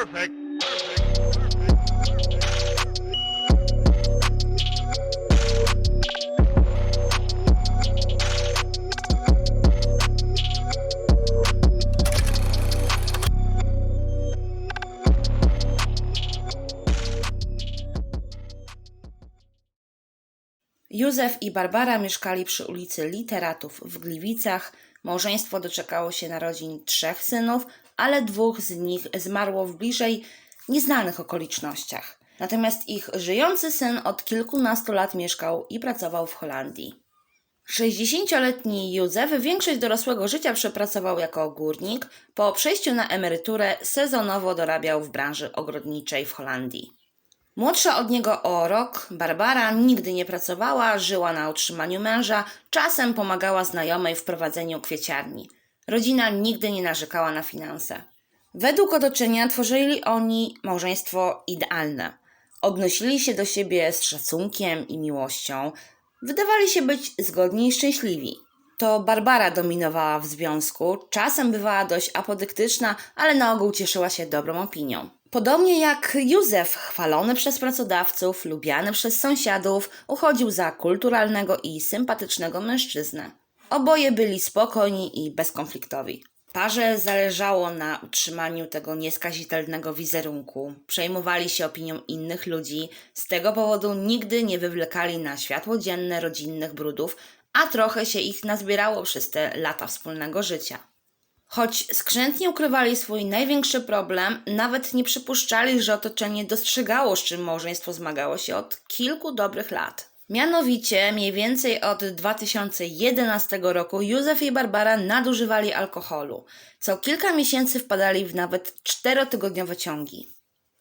Perfect. Józef i Barbara mieszkali przy ulicy Literatów w Gliwicach. Małżeństwo doczekało się narodzin trzech synów, ale dwóch z nich zmarło w bliżej nieznanych okolicznościach. Natomiast ich żyjący syn od kilkunastu lat mieszkał i pracował w Holandii. 60-letni Józef większość dorosłego życia przepracował jako górnik. Po przejściu na emeryturę sezonowo dorabiał w branży ogrodniczej w Holandii. Młodsza od niego o rok, Barbara nigdy nie pracowała, żyła na utrzymaniu męża, czasem pomagała znajomej w prowadzeniu kwieciarni. Rodzina nigdy nie narzekała na finanse. Według otoczenia tworzyli oni małżeństwo idealne. Odnosili się do siebie z szacunkiem i miłością, wydawali się być zgodni i szczęśliwi. To Barbara dominowała w związku, czasem bywała dość apodyktyczna, ale na ogół cieszyła się dobrą opinią. Podobnie jak Józef, chwalony przez pracodawców, lubiany przez sąsiadów, uchodził za kulturalnego i sympatycznego mężczyznę. Oboje byli spokojni i bezkonfliktowi. Parze zależało na utrzymaniu tego nieskazitelnego wizerunku, przejmowali się opinią innych ludzi, z tego powodu nigdy nie wywlekali na światło dzienne rodzinnych brudów, a trochę się ich nazbierało przez te lata wspólnego życia. Choć skrzętnie ukrywali swój największy problem, nawet nie przypuszczali, że otoczenie dostrzegało, z czym małżeństwo zmagało się od kilku dobrych lat. Mianowicie, mniej więcej od 2011 roku Józef i Barbara nadużywali alkoholu. Co kilka miesięcy wpadali w nawet czterotygodniowe ciągi.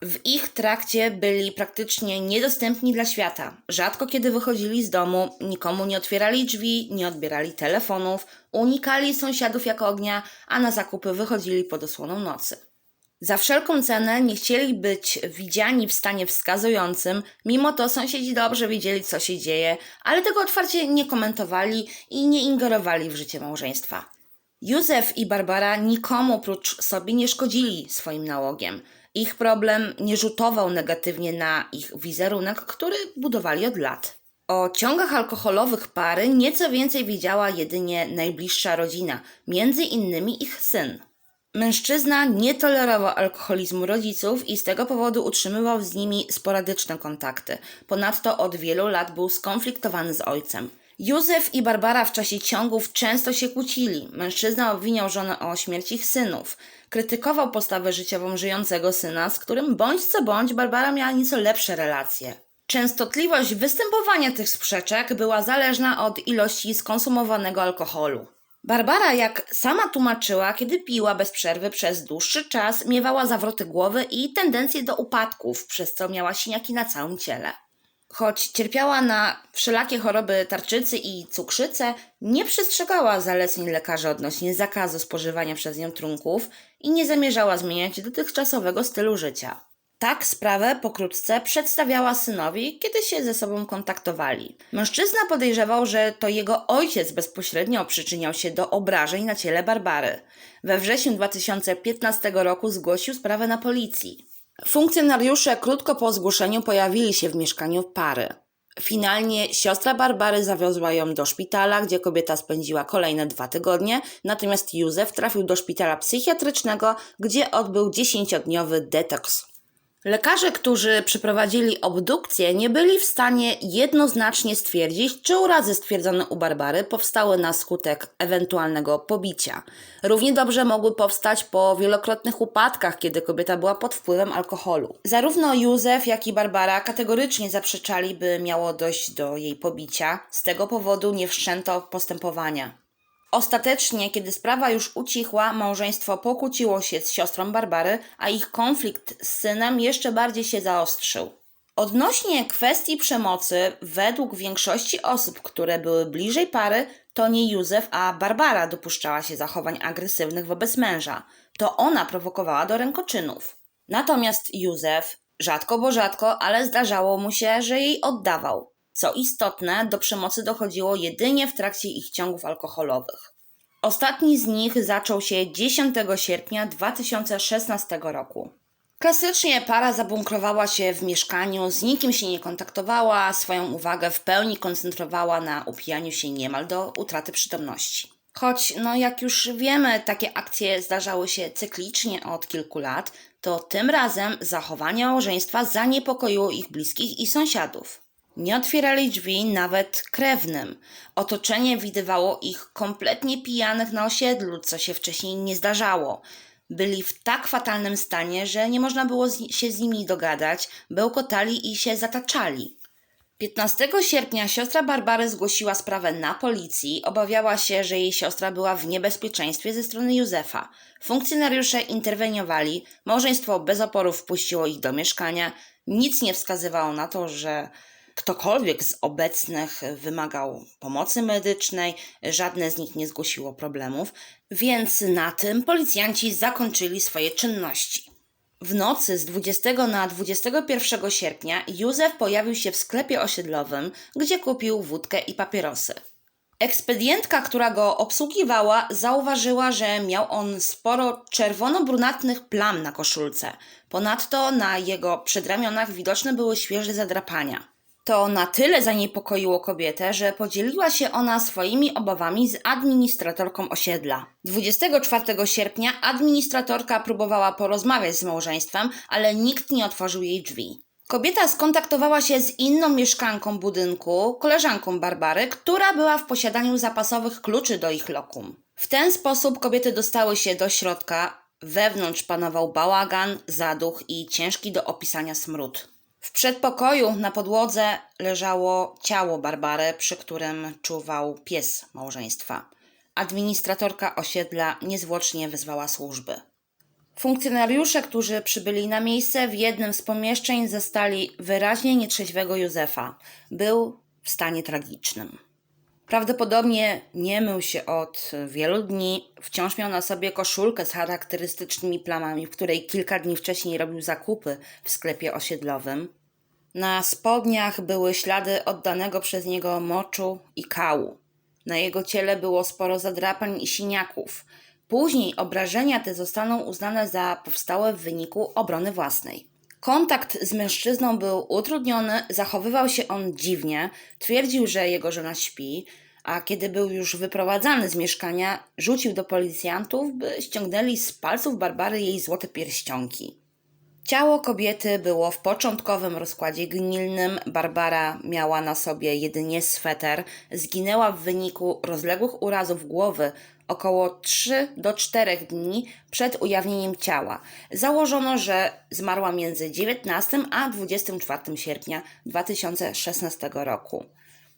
W ich trakcie byli praktycznie niedostępni dla świata. Rzadko kiedy wychodzili z domu, nikomu nie otwierali drzwi, nie odbierali telefonów, unikali sąsiadów jak ognia, a na zakupy wychodzili pod osłoną nocy. Za wszelką cenę nie chcieli być widziani w stanie wskazującym, mimo to sąsiedzi dobrze wiedzieli, co się dzieje, ale tego otwarcie nie komentowali i nie ingerowali w życie małżeństwa. Józef i Barbara nikomu oprócz sobie nie szkodzili swoim nałogiem. Ich problem nie rzutował negatywnie na ich wizerunek, który budowali od lat. O ciągach alkoholowych pary nieco więcej wiedziała jedynie najbliższa rodzina, między innymi ich syn. Mężczyzna nie tolerował alkoholizmu rodziców i z tego powodu utrzymywał z nimi sporadyczne kontakty. Ponadto od wielu lat był skonfliktowany z ojcem. Józef i Barbara w czasie ciągów często się kłócili. Mężczyzna obwiniał żonę o śmierć ich synów. Krytykował postawę życiową żyjącego syna, z którym bądź co bądź Barbara miała nieco lepsze relacje. Częstotliwość występowania tych sprzeczek była zależna od ilości skonsumowanego alkoholu. Barbara, jak sama tłumaczyła, kiedy piła bez przerwy przez dłuższy czas, miewała zawroty głowy i tendencje do upadków, przez co miała siniaki na całym ciele. Choć cierpiała na wszelakie choroby tarczycy i cukrzycę, nie przestrzegała zaleceń lekarzy odnośnie zakazu spożywania przez nią trunków i nie zamierzała zmieniać dotychczasowego stylu życia. Tak sprawę pokrótce przedstawiała synowi, kiedy się ze sobą kontaktowali. Mężczyzna podejrzewał, że to jego ojciec bezpośrednio przyczyniał się do obrażeń na ciele Barbary. We wrześniu 2015 roku zgłosił sprawę na policji. Funkcjonariusze krótko po zgłoszeniu pojawili się w mieszkaniu pary. Finalnie siostra Barbary zawiozła ją do szpitala, gdzie kobieta spędziła kolejne dwa tygodnie, natomiast Józef trafił do szpitala psychiatrycznego, gdzie odbył 10-dniowy detoks. Lekarze, którzy przeprowadzili obdukcję, nie byli w stanie jednoznacznie stwierdzić, czy urazy stwierdzone u Barbary powstały na skutek ewentualnego pobicia. Równie dobrze mogły powstać po wielokrotnych upadkach, kiedy kobieta była pod wpływem alkoholu. Zarówno Józef, jak i Barbara kategorycznie zaprzeczali, by miało dojść do jej pobicia. Z tego powodu nie wszczęto postępowania. Ostatecznie, kiedy sprawa już ucichła, małżeństwo pokłóciło się z siostrą Barbary, a ich konflikt z synem jeszcze bardziej się zaostrzył. Odnośnie kwestii przemocy, według większości osób, które były bliżej pary, to nie Józef, a Barbara dopuszczała się zachowań agresywnych wobec męża. To ona prowokowała do rękoczynów. Natomiast Józef, rzadko bo rzadko, ale zdarzało mu się, że jej oddawał. Co istotne, do przemocy dochodziło jedynie w trakcie ich ciągów alkoholowych. Ostatni z nich zaczął się 10 sierpnia 2016 roku. Klasycznie para zabunkrowała się w mieszkaniu, z nikim się nie kontaktowała, swoją uwagę w pełni koncentrowała na upijaniu się niemal do utraty przytomności. Choć, no jak już wiemy, takie akcje zdarzały się cyklicznie od kilku lat, to tym razem zachowanie małżeństwa zaniepokoiło ich bliskich i sąsiadów. Nie otwierali drzwi nawet krewnym. Otoczenie widywało ich kompletnie pijanych na osiedlu, co się wcześniej nie zdarzało. Byli w tak fatalnym stanie, że nie można było z, się z nimi dogadać, bełkotali i się zataczali. 15 sierpnia siostra Barbary zgłosiła sprawę na policji. Obawiała się, że jej siostra była w niebezpieczeństwie ze strony Józefa. Funkcjonariusze interweniowali, małżeństwo bez oporu wpuściło ich do mieszkania. Nic nie wskazywało na to, że ktokolwiek z obecnych wymagał pomocy medycznej, żadne z nich nie zgłosiło problemów, więc na tym policjanci zakończyli swoje czynności. W nocy z 20 na 21 sierpnia Józef pojawił się w sklepie osiedlowym, gdzie kupił wódkę i papierosy. Ekspedientka, która go obsługiwała, zauważyła, że miał on sporo czerwono-brunatnych plam na koszulce. Ponadto na jego przedramionach widoczne były świeże zadrapania. To na tyle zaniepokoiło kobietę, że podzieliła się ona swoimi obawami z administratorką osiedla. 24 sierpnia administratorka próbowała porozmawiać z małżeństwem, ale nikt nie otworzył jej drzwi. Kobieta skontaktowała się z inną mieszkanką budynku, koleżanką Barbary, która była w posiadaniu zapasowych kluczy do ich lokum. W ten sposób kobiety dostały się do środka. Wewnątrz panował bałagan, zaduch i ciężki do opisania smród. W przedpokoju na podłodze leżało ciało Barbary, przy którym czuwał pies małżeństwa. Administratorka osiedla niezwłocznie wezwała służby. Funkcjonariusze, którzy przybyli na miejsce, w jednym z pomieszczeń zastali wyraźnie nietrzeźwego Józefa. Był w stanie tragicznym. Prawdopodobnie nie mył się od wielu dni, wciąż miał na sobie koszulkę z charakterystycznymi plamami, w której kilka dni wcześniej robił zakupy w sklepie osiedlowym. Na spodniach były ślady oddanego przez niego moczu i kału. Na jego ciele było sporo zadrapań i siniaków. Później obrażenia te zostaną uznane za powstałe w wyniku obrony własnej. Kontakt z mężczyzną był utrudniony, zachowywał się on dziwnie, twierdził, że jego żona śpi, a kiedy był już wyprowadzany z mieszkania, rzucił do policjantów, by ściągnęli z palców Barbary jej złote pierścionki. Ciało kobiety było w początkowym rozkładzie gnilnym. Barbara miała na sobie jedynie sweter. Zginęła w wyniku rozległych urazów głowy około 3 do 4 dni przed ujawnieniem ciała. Założono, że zmarła między 19 a 24 sierpnia 2016 roku.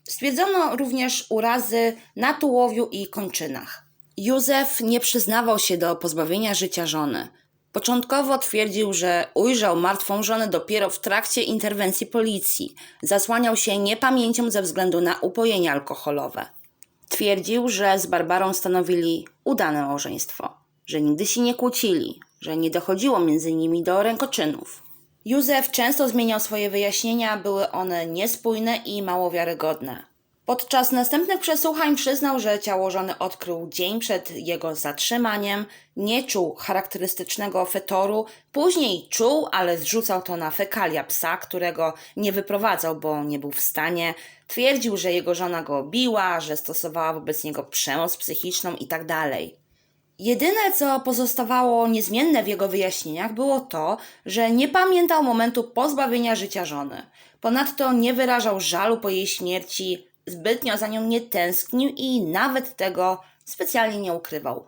Stwierdzono również urazy na tułowiu i kończynach. Józef nie przyznawał się do pozbawienia życia żony. Początkowo twierdził, że ujrzał martwą żonę dopiero w trakcie interwencji policji. Zasłaniał się niepamięcią ze względu na upojenie alkoholowe. Twierdził, że z Barbarą stanowili udane małżeństwo, że nigdy się nie kłócili, że nie dochodziło między nimi do rękoczynów. Józef często zmieniał swoje wyjaśnienia, były one niespójne i mało wiarygodne. Podczas następnych przesłuchań przyznał, że ciało żony odkrył dzień przed jego zatrzymaniem, nie czuł charakterystycznego fetoru, później czuł, ale zrzucał to na fekalia psa, którego nie wyprowadzał, bo nie był w stanie. Twierdził, że jego żona go biła, że stosowała wobec niego przemoc psychiczną itd. Jedyne, co pozostawało niezmienne w jego wyjaśnieniach, było to, że nie pamiętał momentu pozbawienia życia żony. Ponadto nie wyrażał żalu po jej śmierci, zbytnio za nią nie tęsknił i nawet tego specjalnie nie ukrywał.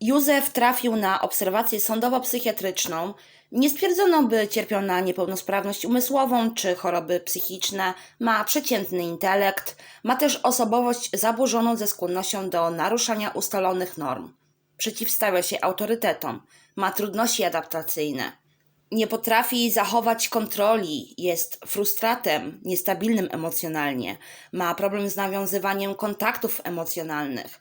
Józef trafił na obserwację sądowo-psychiatryczną. Nie stwierdzono, by cierpiał na niepełnosprawność umysłową czy choroby psychiczne, ma przeciętny intelekt, ma też osobowość zaburzoną ze skłonnością do naruszania ustalonych norm. Przeciwstawia się autorytetom, ma trudności adaptacyjne. Nie potrafi zachować kontroli, jest frustratem, niestabilnym emocjonalnie, ma problem z nawiązywaniem kontaktów emocjonalnych.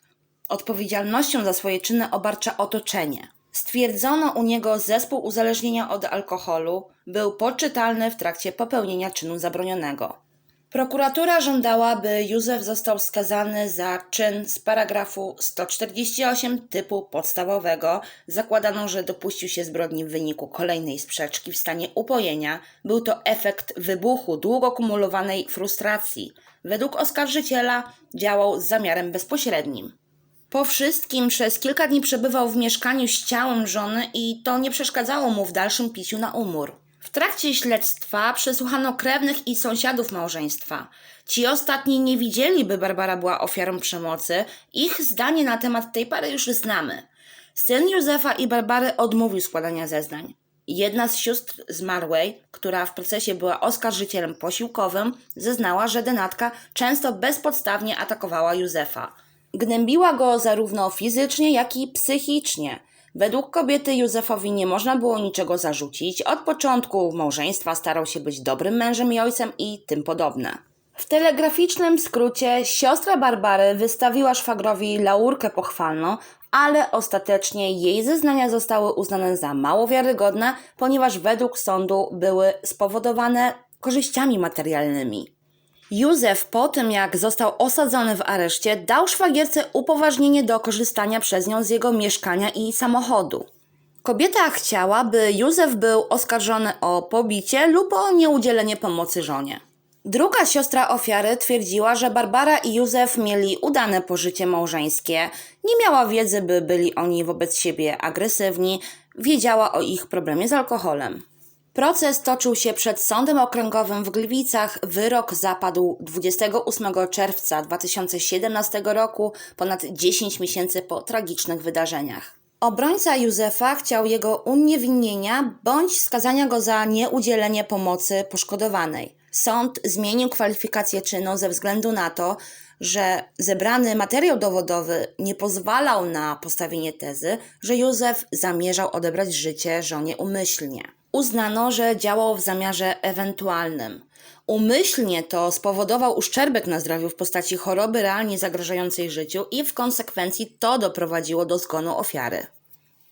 Odpowiedzialnością za swoje czyny obarcza otoczenie. Stwierdzono u niego zespół uzależnienia od alkoholu, był poczytalny w trakcie popełnienia czynu zabronionego. Prokuratura żądała, by Józef został skazany za czyn z paragrafu 148 typu podstawowego. Zakładano, że dopuścił się zbrodni w wyniku kolejnej sprzeczki w stanie upojenia. Był to efekt wybuchu długo kumulowanej frustracji. Według oskarżyciela działał z zamiarem bezpośrednim. Po wszystkim przez kilka dni przebywał w mieszkaniu z ciałem żony i to nie przeszkadzało mu w dalszym piciu na umór. Trakcie śledztwa przesłuchano krewnych i sąsiadów małżeństwa. Ci ostatni nie widzieli, by Barbara była ofiarą przemocy. Ich zdanie na temat tej pary już znamy. Syn Józefa i Barbary odmówił składania zeznań. Jedna z sióstr zmarłej, która w procesie była oskarżycielem posiłkowym, zeznała, że denatka często bezpodstawnie atakowała Józefa. Gnębiła go zarówno fizycznie, jak i psychicznie. Według kobiety Józefowi nie można było niczego zarzucić. Od początku małżeństwa starał się być dobrym mężem i ojcem i tym podobne. W telegraficznym skrócie siostra Barbary wystawiła szwagrowi laurkę pochwalną, ale ostatecznie jej zeznania zostały uznane za mało wiarygodne, ponieważ według sądu były spowodowane korzyściami materialnymi. Józef po tym, jak został osadzony w areszcie, dał szwagierce upoważnienie do korzystania przez nią z jego mieszkania i samochodu. Kobieta chciała, by Józef był oskarżony o pobicie lub o nieudzielenie pomocy żonie. Druga siostra ofiary twierdziła, że Barbara i Józef mieli udane pożycie małżeńskie, nie miała wiedzy, by byli oni wobec siebie agresywni, wiedziała o ich problemie z alkoholem. Proces toczył się przed Sądem Okręgowym w Gliwicach. Wyrok zapadł 28 czerwca 2017 roku, ponad 10 miesięcy po tragicznych wydarzeniach. Obrońca Józefa chciał jego uniewinnienia bądź skazania go za nieudzielenie pomocy poszkodowanej. Sąd zmienił kwalifikację czynu ze względu na to, że zebrany materiał dowodowy nie pozwalał na postawienie tezy, że Józef zamierzał odebrać życie żonie umyślnie uznano, że działał w zamiarze ewentualnym. Umyślnie to spowodował uszczerbek na zdrowiu w postaci choroby realnie zagrażającej życiu i w konsekwencji to doprowadziło do zgonu ofiary.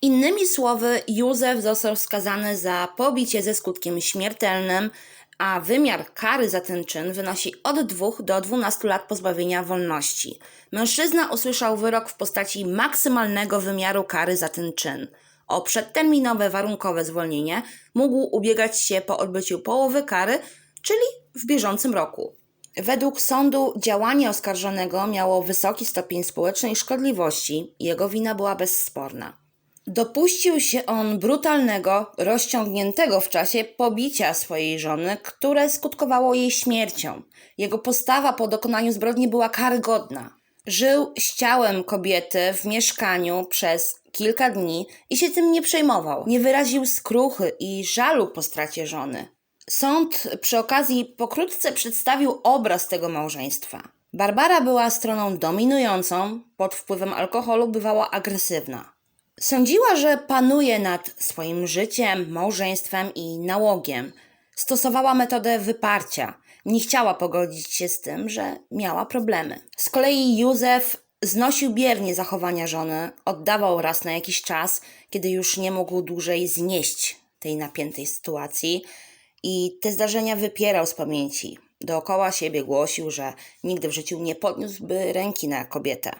Innymi słowy, Józef został skazany za pobicie ze skutkiem śmiertelnym, a wymiar kary za ten czyn wynosi od 2 do 12 lat pozbawienia wolności. Mężczyzna usłyszał wyrok w postaci maksymalnego wymiaru kary za ten czyn. O przedterminowe warunkowe zwolnienie mógł ubiegać się po odbyciu połowy kary, czyli w bieżącym roku. Według sądu działanie oskarżonego miało wysoki stopień społecznej szkodliwości i jego wina była bezsporna. Dopuścił się on brutalnego, rozciągniętego w czasie pobicia swojej żony, które skutkowało jej śmiercią. Jego postawa po dokonaniu zbrodni była karygodna. Żył z ciałem kobiety w mieszkaniu przez kilka dni i się tym nie przejmował. Nie wyraził skruchy i żalu po stracie żony. Sąd przy okazji pokrótce przedstawił obraz tego małżeństwa. Barbara była stroną dominującą, pod wpływem alkoholu bywała agresywna. Sądziła, że panuje nad swoim życiem, małżeństwem i nałogiem. Stosowała metodę wyparcia. Nie chciała pogodzić się z tym, że miała problemy. Z kolei Józef znosił biernie zachowania żony, oddawał raz na jakiś czas, kiedy już nie mógł dłużej znieść tej napiętej sytuacji i te zdarzenia wypierał z pamięci. Dookoła siebie głosił, że nigdy w życiu nie podniósłby ręki na kobietę.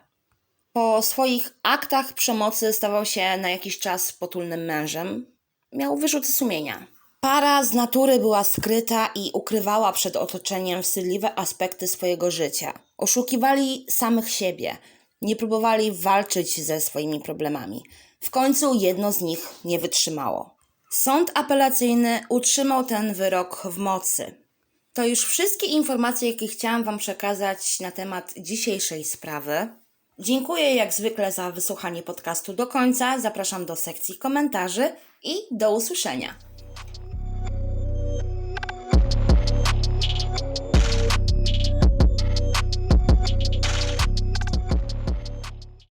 Po swoich aktach przemocy stawał się na jakiś czas potulnym mężem. Miał wyrzuty sumienia. Para z natury była skryta i ukrywała przed otoczeniem wstydliwe aspekty swojego życia. Oszukiwali samych siebie, nie próbowali walczyć ze swoimi problemami. W końcu jedno z nich nie wytrzymało. Sąd apelacyjny utrzymał ten wyrok w mocy. To już wszystkie informacje, jakie chciałam Wam przekazać na temat dzisiejszej sprawy. Dziękuję jak zwykle za wysłuchanie podcastu do końca. Zapraszam do sekcji komentarzy i do usłyszenia.